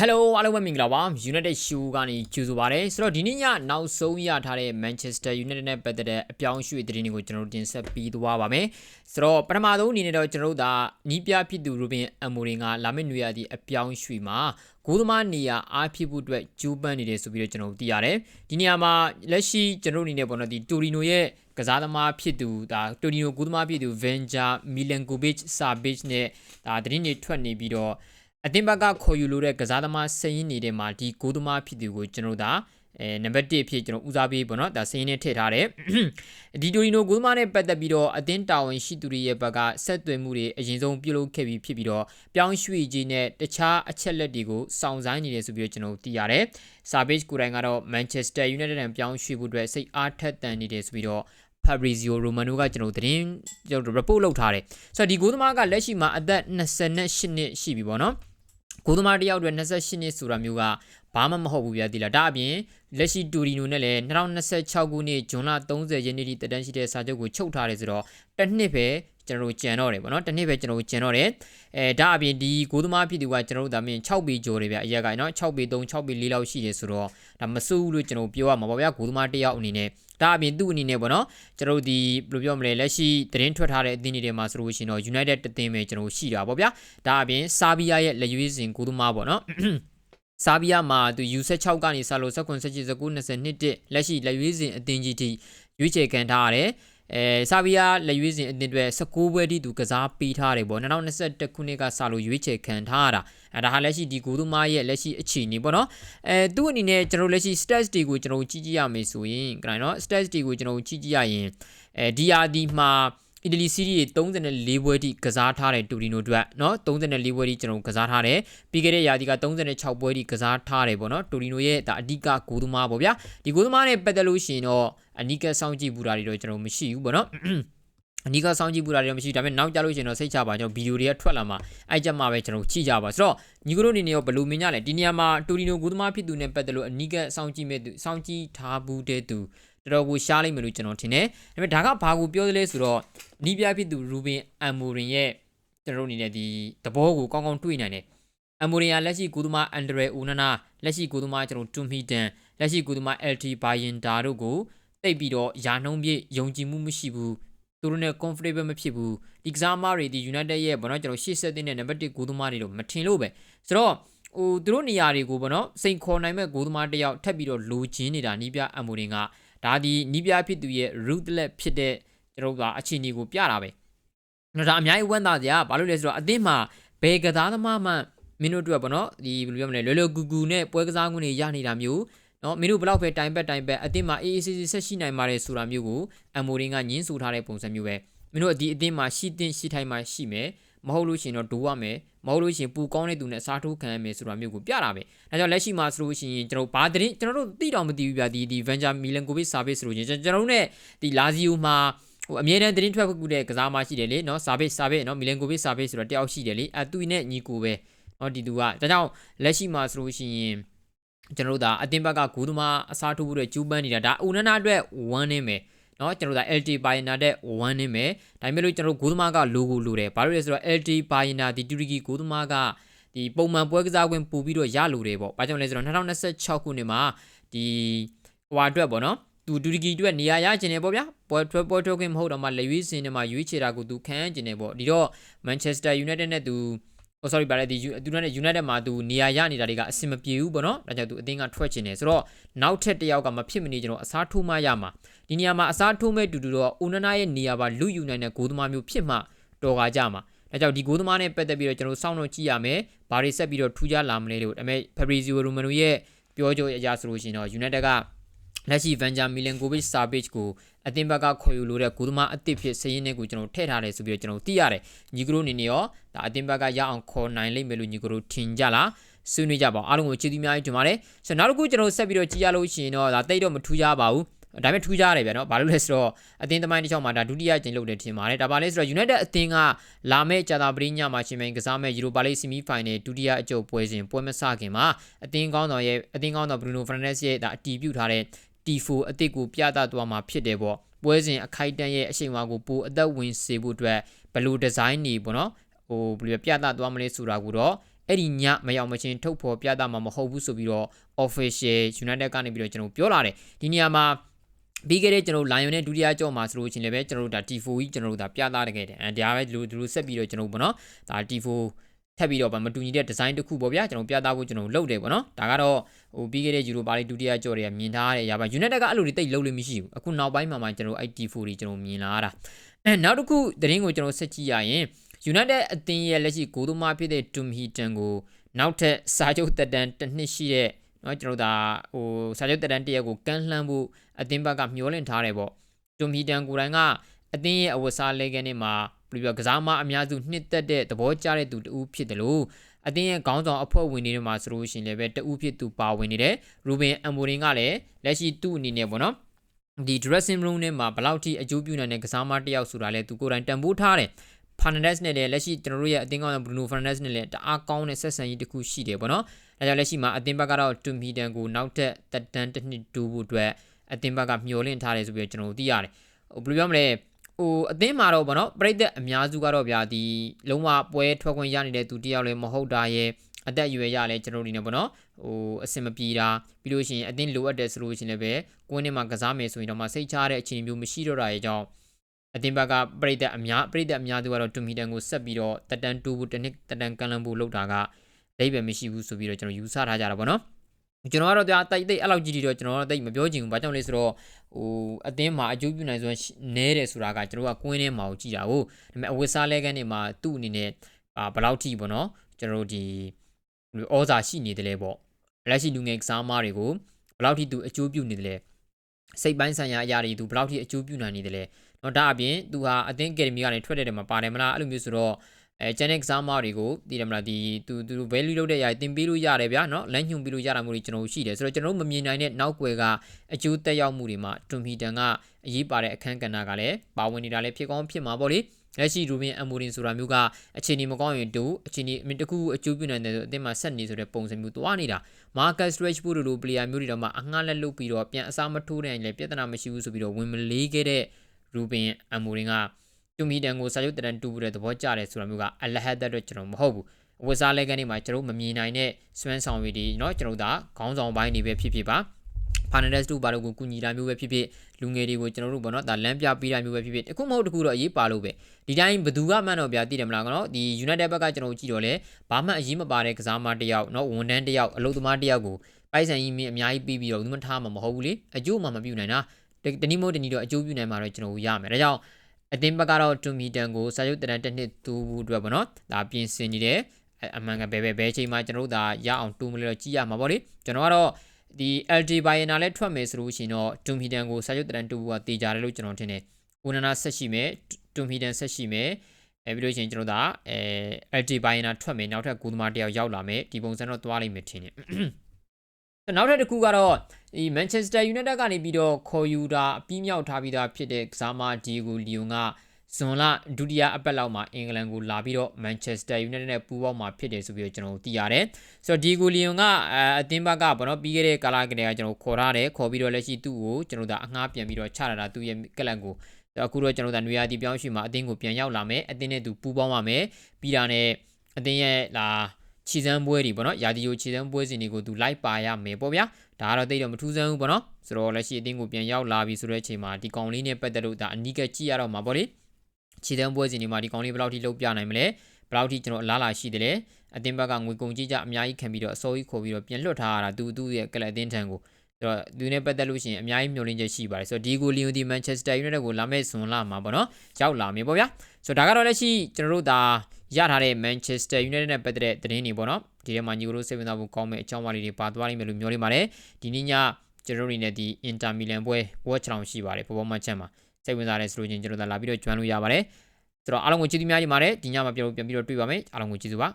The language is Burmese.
Hello အားလုံးပဲမင်္ဂလာပါ United Show ကနေကြိုဆိုပါရစေဆိုတော့ဒီနေ့ညနောက်ဆုံးရထားတဲ့ Manchester United နဲ့ပတ်သက်တဲ့အပြောင်းအရွှေ့သတင်းတွေကိုကျွန်တော်တို့တင်ဆက်ပေးသွားပါမယ်ဆိုတော့ပထမဆုံးအနေနဲ့တော့ကျွန်တော်တို့ဒါနီးပြဖြစ်သူ Ruben Amorim ကလာမယ့်နွေရာသီအပြောင်းအရွှေ့မှာဂိုးသမားနေရာအားဖြစ်ဖို့အတွက်ကြိုးပမ်းနေတယ်ဆိုပြီးတော့ကျွန်တော်တို့သိရတယ်ဒီနေရာမှာလက်ရှိကျွန်တော်တို့အနေနဲ့ပေါ့နော်ဒီ Torino ရဲ့ကစားသမားဖြစ်သူဒါ Torino ဂိုးသမားဖြစ်သူ Venja Milankovic Savic နဲ့ဒါသတင်းတွေထွက်နေပြီးတော့ အသင်းဘက်ကခေါ်ယူလို့တဲ့ကစားသမားစရင်နေတဲ့မှာဒီဂိုးသမားဖြစ်သူကိုကျွန်တော်ဒါအဲနံပါတ်1ဖြစ်ကျွန်တော်ဦးစားပေးပေါ့နော်ဒါစရင်နဲ့ထည့်ထားတယ်ဒီတိုရီနိုဂိုးသမားနဲ့ပတ်သက်ပြီးတော့အသင်းတာဝန်ရှိသူတွေရဲ့ဘက်ကဆက်သွယ်မှုတွေအရင်ဆုံးပြုလုပ်ခဲ့ပြီးဖြစ်ပြီးတော့ပြောင်းရွှေ့ခြင်းနဲ့တခြားအချက်လက်တွေကိုစောင့်ဆိုင်းနေတယ်ဆိုပြီးတော့ကျွန်တော်သိရတယ်စာဘေ့ကိုယ်တိုင်ကတော့ Manchester United နဲ့ပြောင်းရွှေ့ဖို့အတွက်စိတ်အားထက်သန်နေတယ်ဆိုပြီးတော့ Fabrizio Romano ကကျွန်တော်သတင်းကျွန်တော် report လုပ်ထားတယ်ဆိုတော့ဒီဂိုးသမားကလက်ရှိမှာအသက်28နှစ်ရှိပြီပေါ့နော် ကိုသမားတယောက်အတွက်28နှစ်ဆိုတာမျိုးကဘာမှမဟုတ်ဘူးဗျာဒီလားဒါအပြင်လက်ရှိတူရီနိုနဲ့လည်း2026ခုနှစ်ဇွန်လ30ရက်နေ့ထိတက်တန်းရှိတဲ့စာချုပ်ကိုချုပ်ထားတယ်ဆိုတော့တစ်နှစ်ပဲ ကျွန်တော်တို့ကြံတော့တယ်ဗောနော်တစ်နှစ်ပဲကျွန်တော်တို့ကြံတော့တယ်အဲဒါအပြင်ဒီကိုသမားဖြစ်သူကကျွန်တော်တို့ဒါမင်း6ပေကျော်တယ်ဗျအရက်ကနော်6ပေ3 6ပေ4လောက်ရှိတယ်ဆိုတော့ဒါမစိုးဘူးလို့ကျွန်တော်ပြောရမှာပေါ့ဗျာကိုသမားတယောက်အနေနဲ့ဒါအပြင်သူ့အနေနဲ့ပေါ့နော်ကျွန်တော်တို့ဒီဘယ်လိုပြောမလဲလက်ရှိသတင်းထွက်ထားတဲ့အသင်းတွေမှာဆိုလို့ရှိရင်တော့ United တသင်းပဲကျွန်တော်ရှိတာပေါ့ဗျာဒါအပြင်ဆာဘီယာရဲ့လက်ရွေးစင်ကိုသမားပေါ့နော်ဆာဘီယာမှာသူ U16 ကနေစလို့19 18 19 20နှစ်တလက်ရှိလက်ရွေးစင်အသင်းကြီးထိရွေးချယ်ခံထားရတယ် အဲဆာဗီယာလက်ရွေးစင်အသင်းတွေ16ပွဲတိသူကစားပေးထားတယ်ပေါ့2021ခုနှစ်ကစလို့ရွေးချယ်ခံထားရတာအဲဒါဟာလက်ရှိဒီဂိုးသမားရဲ့လက်ရှိအခြေအနေပေါ့နော်အဲသူ့အနေနဲ့ကျွန်တော်လက်ရှိ stats တွေကိုကျွန်တော်ကြည့်ကြည့်ရမယ်ဆိုရင်ကြိုင်နော် stats တွေကိုကျွန်တော်ကြည့်ကြည့်ရရင်အဲ DRD မှာ အီတလီစီးရီး34ပွဲထိကစားထားတဲ့တူရီနိုအတွက်เนาะ34ပွဲထိကျွန်တော်ကစားထားတယ်ပြီးခဲ့တဲ့ရာသီက36ပွဲထိကစားထားတယ်ပေါ့เนาะတူရီနိုရဲ့ဒါအဓိကဂိုးသမားပေါ့ဗျာဒီဂိုးသမားနဲ့ပတ်သက်လို့ရှိရင်တော့အနီးကပ်စောင့်ကြည့်ပူတာတွေတော့ကျွန်တော်မရှိဘူးပေါ့เนาะအနီးကစောင့်ကြည့်ပူတာတွေတော့မရှိဘူးဒါပေမဲ့နောက်ကြလို့ရှိရင်တော့စိတ်ချပါကျွန်တော်ဗီဒီယိုတွေကထွက်လာမှာအဲ့ကြမှာပဲကျွန်တော်ကြည့်ကြပါဆိုတော့ညီကတို့အနေနဲ့ရောဘယ်လိုမြင်ကြလဲဒီနေရာမှာတူရီနိုဂိုးသမားဖြစ်သူနဲ့ပတ်သက်လို့အနီးကစောင့်ကြည့်မဲ့သူစောင့်ကြည့်ထားဘူးတဲ့သူ တော်တော်ကိုရှားလိုက်မယ်လို့ကျွန်တော်ထင်တယ်ဒါပေမဲ့ဒါကဘာကိုပြောသလဲဆိုတော့နီးပြဖြစ်သူရူဘင်အမ်မိုရင်ရဲ့ကျွန်တော်တို့အနေနဲ့ဒီသဘောကိုကောင်းကောင်းတွေ့နိုင်တယ်အမ်မိုရင်ကလက်ရှိကူသမားအန်ဒရဲဦးနာနာလက်ရှိကူသမားကျွန်တော်တွမ်ဟီတန်လက်ရှိကူသမား LT ဘိုင်ယန်ဒါတို့ကိုတိတ်ပြီးတော့ယာနှုံးပြည့်ယုံကြည်မှုမရှိဘူးသူတို့နဲ့ comfortable မဖြစ်ဘူးဒီကစားမတွေဒီ United ရဲ့ဘောနော်ကျွန်တော်ရှေ့ဆက်တဲ့နံပါတ်1ဂိုးသမားတွေလို့မထင်လို့ပဲဆိုတော့ဟိုသူတို့နေရာတွေကိုဘောနော်စိန်ခေါ်နိုင်မဲ့ဂိုးသမားတယောက်ထပ်ပြီးတော့လိုချင်နေတာနီးပြအမ်မိုရင်က ဒါဒီနီးပြဖြစ်သူရဲ့ ruthless ဖြစ်တဲ့ကျွန်တော်ကအခြေအနေကိုပြတာပဲနော်ဒါအများကြီးဝမ်းသာစရာဘာလို့လဲဆိုတော့အသင်းမှာဘယ်ကစားသမားမှမင်းတို့အတွက်ပေါ့နော်ဒီဘယ်လိုပြောမလဲလွယ်လွယ်ကူကူနဲ့ပွဲကစားခွင့်တွေရနေတာမျိုးနော်မင်းတို့ဘလောက်ပဲတိုင်ပတ်တိုင်ပတ်အသင်းမှာအေးအေးဆေးဆေးဆက်ရှိနိုင်ပါတယ်ဆိုတာမျိုးကိုအမ်မိုရင်ကညင်းဆိုထားတဲ့ပုံစံမျိုးပဲမင်းတို့ဒီအသင်းမှာရှိတင်ရှိထိုင်မှရှိမယ် မဟုတ်လို့ရှိရင်တော့ဒိုးရမယ်မဟုတ်လို့ရှိရင်ပူကောင်းတဲ့သူနဲ့စားထိုးခံရမယ်ဆိုတာမျိုးကိုပြတာပဲဒါကြောင့်လက်ရှိမှာဆိုလို့ရှိရင်ကျွန်တော်ဘာသတင်းကျွန်တော်တို့သိတော့မသိဘူးဗျာဒီဒီ Venture Milankovic Service ဆိုလို့ချင်းကျွန်တော်တို့ ਨੇ ဒီ Lazio မှာဟိုအမြဲတမ်းသတင်းထွက်ခုတဲ့ကစားမရှိတယ်လေနော် Service Service နော် Milankovic Service ဆိုတော့တယောက်ရှိတယ်လေအဲသူနဲ့ညီကိုပဲနော်ဒီသူကဒါကြောင့်လက်ရှိမှာဆိုလို့ရှိရင်ကျွန်တော်တို့ဒါအတင်းဘက်ကဂိုးသမားအစားထိုးဖို့အတွက်ကျူးပန်းနေတာဒါဦးနနာအတွက်ဝမ်းနေမယ် เนาะကျွန်တော်တို့ LT Pioneer တဲ့1နေမယ်ဒါပေမဲ့လို့ကျွန်တော်တို့ဂိုးသမားက logo လိုတယ်ဘာလို့လဲဆိုတော့ LT Pioneer ဒီတူရကီဂိုးသမားကဒီပုံမှန်ပွဲကစားခွင့်ပူပြီးတော့ရလိုတယ်ပေါ့ဘာကြောင့်လဲဆိုတော့2026ခုနှစ်မှာဒီဟိုအတွက်ပေါ့နော်သူတူရကီအတွက်နေရာရကျင်နေပေါ့ဗျာပွဲထွဲပွဲထွဲခွင့်မဟုတ်တော့မှလက်ရွေးစင်တွေမှာရွေးချယ်တာကိုသူခံကျင်နေပေါ့ဒီတော့ Manchester United နဲ့သူ oh sorry ပါလေဒီသူနဲ့ United မှာသူနေရာရနေတာတွေကအဆင်မပြေဘူးပေါ့နော်ဒါကြောင့်သူအသင်းကထွက်ချင်တယ်ဆိုတော့နောက်ထပ်တစ်ယောက်ကမဖြစ်မနေကျွန်တော်အစားထိုးမှရမှာဒီနေရာမှာအစားထိုးမဲ့တူတူတော့ဦးနနာရဲ့နေရာပါလူယူနိုင်တဲ့ဂိုးသမားမျိုးဖြစ်မှတော်ကားကြမှာဒါကြောင့်ဒီဂိုးသမားနဲ့ပတ်သက်ပြီးတော့ကျွန်တော်စောင့်တော့ကြည့်ရမယ်ဘာတွေဆက်ပြီးတော့ထူးခြားလာမလဲလို့ဒါပေမဲ့ Fabrizio Romano ရဲ့ပြောကြအရာဆိုလို့ရှိရင်တော့ United က လက်ရှိ Vanja Milankovic Savic ကိုအသင်းဘက်ကခေါ်ယူလို့တဲ့ဂိုးသမားအသစ်ဖြစ်စရင်းနဲ့ကိုကျွန်တော်ထည့်ထားတယ်ဆိုပြီးတော့ကျွန်တော်သိရတယ်ညီကရိုအနေနဲ့ရောဒါအသင်းဘက်ကရအောင်ခေါ်နိုင်လိမ့်မယ်လို့ညီကရိုထင်ကြလားဆွေးနွေးကြပါအောင်အားလုံးကိုကျေးဇူးများကြီးတင်ပါတယ်ဆိုတော့နောက်တစ်ခုကျွန်တော်ဆက်ပြီးတော့ကြည့်ရလို့ရှိရင်တော့ဒါတိတ်တော့မထူးကြပါဘူးဒါပေမဲ့ထူးခြားတယ်ဗျာနော်ဘာလို့လဲဆိုတော့အသင်းသမိုင်းတစ်ချောင်းမှာဒါဒုတိယကျင်းလုပ်တယ်ထင်ပါတယ်ဒါပါလဲဆိုတော့ United အသင်းကလာမယ့်ကြာတာပရိညမှာရှင်မိန်ကစားမဲ့ Europa League Semi Final ဒုတိယအကြိုပွဲစဉ်ပွဲမစခင်မှာအသင်းကောင်းတော်ရဲ့အသင်းကောင်းတော် Bruno Fernandes ရဲ့ဒါအတီးပြုတ်ထားတဲ့ T4 အသစ်ကိုပြသသွားမှာဖြစ်တယ်ပေါ့ပွဲစဉ်အခိုက်အတန့်ရဲ့အရှိန်အဝါကိုပိုအသက်ဝင်စေဖို့အတွက်ဘယ်လိုဒီဇိုင်းနေပေါ့နော်ဟိုဘယ်လိုပြသသွားမလဲဆိုတာကိုတော့အဲ့ဒီညမရောက်မချင်းထုတ်ဖော်ပြသမှာမဟုတ်ဘူးဆိုပြီးတော့ official United ကနေပြီးတော့ကျွန်တော်ပြောလာတယ်ဒီနေရာမှာပြီးခဲ့တဲ့ကျွန်တော် Lion နဲ့ဒုတိယကြော့မှာဆိုလို့ရှိရင်လည်းပဲကျွန်တော်တို့ဒါ T4 ကြီးကျွန်တော်တို့ဒါပြသခဲ့တယ်အဲဒါပဲဒီလိုဒီလိုဆက်ပြီးတော့ကျွန်တော်ပေါ့နော်ဒါ T4 ထပ်ပြီးတော့ဗမတူညီတဲ့ design တစ်ခုပေါ့ဗျာကျွန်တော်ပြသဖို့ကျွန်တော်လုပ်တယ်ပေါ့နော်ဒါကတော့ ဟိုပြီးခဲ့တဲ့ Euro ပါလေးဒုတိယကြော့တွေကမြင်ထားရတဲ့အရာပါ United ကအဲ့လိုတွေတိတ်လုံးလို့မရှိဘူးအခုနောက်ပိုင်းမှာမှကျွန်တော် IT4 တွေကျွန်တော်မြင်လာရတာအဲနောက်တစ်ခုသတင်းကိုကျွန်တော်ဆက်ကြည့်ရရင် United အသင်းရဲ့လက်ရှိဂိုးသမားဖြစ်တဲ့ Tom Heaton ကိုနောက်ထပ်စာချုပ်သက်တမ်းတစ်နှစ်ရှိတဲ့เนาะကျွန်တော်ဒါဟိုစာချုပ်သက်တမ်းတစ်ရက်ကိုကန့်လှမ်းဖို့အသင်းဘက်ကမျှော်လင့်ထားတယ်ပေါ့ Tom Heaton ကိုယ်တိုင်ကအသင်းရဲ့အဝတ်စားလဲကနေမှာပြီးတော့ကစားမအများစုနှစ်သက်တဲ့သဘောကျတဲ့သူတူဖြစ်တယ်လို့ အသင်းရဲ့ခေါင်းဆောင်အဖွဲ့ဝင်တွေမှာဆိုလို့ရှိရင်လည်းပဲတူဖြစ်သူပါဝင်နေတယ်ရူဘင်အမ်မိုရင်ကလည်းလက်ရှိသူ့အနေနဲ့ပေါ့နော်ဒီ dressing room ထဲမှာဘယ်လောက်ထိအကျိုးပြုနိုင်တဲ့ကစားမတစ်ယောက်ဆိုတာလဲသူကိုယ်တိုင်တန်ဖိုးထားတယ် Fernandes နဲ့လည်းလက်ရှိကျွန်တော်တို့ရဲ့အသင်းကောင်းတဲ့ Bruno Fernandes နဲ့လည်းတအားကောင်းတဲ့ဆက်ဆံရေးတစ်ခုရှိတယ်ပေါ့နော်။ဒါကြောင့်လက်ရှိမှာအသင်းဘက်ကတော့ Tom Heaton ကိုနောက်ထပ်တက်တန်းတစ်နှစ်တူဖို့အတွက်အသင်းဘက်ကမျှော်လင့်ထားတယ်ဆိုပြီးတော့ကျွန်တော်တို့သိရတယ်။ဟိုဘယ်လိုပြောမလဲ ဟိုအသင်းမှာတော့ဗောနော်ပြိသက်အများစုကတော့ဗျာဒီလုံးဝပွဲထွက်ခွင့်ရနေတဲ့သူတယောက်လည်းမဟုတ်တာရဲ့အသက်အရွယ်ရလဲကျွန်တော်တို့နေဗောနော်ဟိုအစင်မပြေတာပြီးလို့ရှိရင်အသင်းလိုအပ်တယ်ဆိုလို့ရှိရင်လည်းပဲကွင်းထဲမှာကစားမယ်ဆိုရင်တော့မှစိတ်ချရတဲ့အခြေအနေမျိုးမရှိတော့တာရဲ့ကြောင့်အသင်းဘက်ကပြိသက်အများပြိသက်အများစုကတော့တူမီတန်ကိုဆက်ပြီးတော့တက်တန်တူဖို့တစ်နှစ်တက်တန်ကန်လန်ဖို့လုပ်တာကအိဗယ်မရှိဘူးဆိုပြီးတော့ကျွန်တော်ယူဆထားကြတာဗောနော် ကျွန်တော်ကတော့တရားတိတ်တိတ်အဲ့လောက်ကြီးတော့ကျွန်တော်တို့တိတ်မပြောချင်ဘူးဘာကြောင့်လဲဆိုတော့ဟိုအသင်းမှာအကျိုးပြုနိုင်စွမ်းနဲတယ်ဆိုတာကကျွန်တော်ကကွင်းထဲမှာကိုကြည့်တာကိုဒါပေမဲ့အဝတ်စားလဲကန်းတွေမှာသူ့အနေနဲ့အာဘယ်လောက်ထိပေါ့နော်ကျွန်တော်တို့ဒီဩဇာရှိနေတယ်လဲပေါ့လက်ရှိလူငယ်ကစားမတွေကိုဘယ်လောက်ထိသူအကျိုးပြုနေတယ်လဲစိတ်ပိုင်းဆိုင်ရာအရာတွေသူဘယ်လောက်ထိအကျိုးပြုနိုင်နေတယ်လဲတော့ဒါအပြင်သူဟာအသင်းအကယ်ဒမီကနေထွက်တဲ့တယ်မှာပါတယ်မလားအဲ့လိုမျိုးဆိုတော့ အဲကျန်တဲ့ကစားမတွေကိုသိတယ်မလားဒီသူသူ value လုပ်တဲ့အရာတင်ပေးလို့ရတယ်ဗျာเนาะလမ်းညွှန်ပေးလို့ရတာမျိုးတွေကျွန်တော်ရှိတယ်ဆိုတော့ကျွန်တော်တို့မမြင်နိုင်တဲ့နောက်ွယ်ကအကျိုးတက်ရောက်မှုတွေမှာတွန်မီတန်ကအရေးပါတဲ့အခန်းကဏ္ဍကလည်းပါဝင်နေတာလည်းဖြစ်ကောင်းဖြစ်မှာပေါ့လေလက်ရှိရူဘင်အမိုရင်ဆိုတာမျိုးကအခြေအနေမကောင်းရင်တူအခြေအနေအမြင့်တစ်ခုအကျိုးပြုနိုင်တယ်ဆိုအသင်းမှာဆက်နေဆိုတဲ့ပုံစံမျိုးသွားနေတာမာကတ်စရက်ဘူးလိုပလေယာမျိုးတွေတော့မှအငှားလက်လုပ်ပြီးတော့ပြန်အစားမထိုးနိုင်လည်းပြဿနာမရှိဘူးဆိုပြီးတော့ဝင်မလေးခဲ့တဲ့ရူဘင်အမိုရင်က တူမီတန်ကိုစာချုပ်တန်တူတဲ့သဘောကျတယ်ဆိုတာမျိုးကအလဟတ်တဲ့ကျွန်တော်မဟုတ်ဘူးဝက်စားလဲကနေမှာကျွန်တော်မမြင်နိုင်တဲ့စွမ်းဆောင်ရည်တွေเนาะကျွန်တော်ဒါခေါင်းဆောင်ပိုင်းတွေပဲဖြစ်ဖြစ်ပါဖာနန်ဒက်စ်တို့ဘာလို့ကိုကူညီတာမျိုးပဲဖြစ်ဖြစ်လူငယ်တွေကိုကျွန်တော်တို့ပေါ့နော်ဒါလမ်းပြပေးတာမျိုးပဲဖြစ်ဖြစ်တခုမဟုတ်တခုတော့အရေးပါလို့ပဲဒီတိုင်းဘသူကမှန်တော့ဗျာသိတယ်မလားနော်ဒီ United ဘက်ကကျွန်တော်ကြည့်တော့လေဘာမှအရေးမပါတဲ့ကစားမတစ်ယောက်နော်ဝန်ထမ်းတစ်ယောက်အလုပ်သမားတစ်ယောက်ကိုပိုက်ဆံကြီးမင်းအများကြီးပြီးပြီးတော့ဘူးမထားမှာမဟုတ်ဘူးလေအကျိုးမှမပြုနိုင်တာတနည်းမဟုတ်တနည်းတော့အကျိုးပြုနိုင်မှာတော့ကျွန်တော်ရမယ်ဒါကြောင့် အတင်းဘက်ကတော့2မီတန်ကိုစာရုပ်တန်တစ်နှစ်တူဘူးအတွက်ပေါ့နော်ဒါပြင်ဆင်နေတယ်အမှန်ကဘယ်ဘယ်ဘယ်ချိန်မှာကျွန်တော်တို့ဒါရအောင်တူမလို့ကြည့်ရမှာပေါ့လေကျွန်တော်ကတော့ဒီ LD Bayern လည်းထွက်မယ်ဆိုလို့ရှိရင်တော့2မီတန်ကိုစာရုပ်တန်တူဘူးကတေချာတယ်လို့ကျွန်တော်ထင်တယ်။ဦးနနာဆက်ရှိမယ်2မီတန်ဆက်ရှိမယ်အဲပြီးလို့ရှိရင်ကျွန်တော်ဒါအဲ LD Bayern ထွက်မယ်နောက်ထပ်ကိုသမားတယောက်ရောက်လာမယ်ဒီပုံစံတော့သွားလိမ့်မယ်ထင်တယ်။ နောက်ထပ်တစ်ခုကတော့ဒီ Manchester United ကနေပြီးတော့ခေါ်ယူတာအပြီးမြောက်ထားပြီးသားဖြစ်တဲ့ကစားမဒီဂိုလီယွန်ကဇွန်လဒုတိယအပတ်လောက်မှာအင်္ဂလန်ကိုလာပြီးတော့ Manchester United နဲ့ပူးပေါင်းမှာဖြစ်တယ်ဆိုပြီးတော့ကျွန်တော်သိရတယ်။ဆိုတော့ဒီဂိုလီယွန်ကအသင်းဘက်ကပေါ့နော်ပြီးခဲ့တဲ့ကာလကတည်းကကျွန်တော်ခေါ်ထားတယ်ခေါ်ပြီးတော့လက်ရှိသူ့ကိုကျွန်တော်ဒါအငှားပြန်ပြီးတော့ချလာတာသူ့ရဲ့ကလန်ကိုအခုတော့ကျွန်တော်ဒါနွေရာသီပြောင်းရွှေ့မှာအသင်းကိုပြန်ရောက်လာမယ်အသင်းနဲ့သူပူးပေါင်းပါမယ်ပြီးတာနဲ့အသင်းရဲ့လာ ခြေစမ်းပွဲတွေပေါ့နော်ရာသီယိုခြေစမ်းပွဲစဉ်တွေကိုသူလိုက်ပါရမယ်ပေါ့ဗျာဒါကတော့တိတ်တော့မထူးဆန်းဘူးပေါ့နော်ဆိုတော့လက်ရှိအသင်းကိုပြန်ရောက်လာပြီဆိုတဲ့အချိန်မှာဒီကောင်လေးနဲ့ပတ်သက်လို့ဒါအနီးကကြည့်ရတော့မှာပေါ့လေခြေစမ်းပွဲစဉ်တွေမှာဒီကောင်လေးဘယ်လောက်ထိလုပ်ပြနိုင်မလဲဘယ်လောက်ထိကျွန်တော်အလားလာရှိတယ်လဲအသင်းဘက်ကငွေကုန်ကြီးကြအများကြီးခံပြီးတော့အစိုးရခေါ်ပြီးတော့ပြန်လွှတ်ထားရတာသူသူ့ရဲ့ကလပ်အသင်းထံကိုဆိုတော့သူနဲ့ပတ်သက်လို့ရှိရင်အများကြီးမျှော်လင့်ချက်ရှိပါတယ်ဆိုတော့ဒီကိုလီယိုဒီမန်ချက်စတာယူနိုက်တက်ကိုလာမဲ့ဇွန်လမှာပေါ့နော်ရောက်လာမယ်ပေါ့ဗျာဆိုတော့ဒါကတော့လက်ရှိကျွန်တော်တို့ဒါ ရထားတဲ့ Manchester United နဲ့ပတ်သက်တဲ့သတင်းတွေပေါ့နော်ဒီထဲမှာညီကိုတို့စိတ်ဝင်စားဖို့ကောင်းမဲ့အကြောင်းအရာတွေပါသွားလိမ့်မယ်လို့မျှော်လင့်ပါတယ်ဒီနေ့ညကျွန်တော်တို့နေနဲ့ဒီ Inter Milan ပွဲပွဲချောင်ရှိပါတယ်ပေါ်ပေါ်မှချက်မှာစိတ်ဝင်စားတယ်ဆိုလို့ချင်းကျွန်တော်တို့လာပြီးတော့ join လို့ရပါတယ်ဆိုတော့အားလုံးကိုကျေးဇူးများကြီးပါတယ်ဒီညမှာပြန်ပြန်ပြီးတော့တွေ့ပါမယ်အားလုံးကိုကျေးဇူးပါ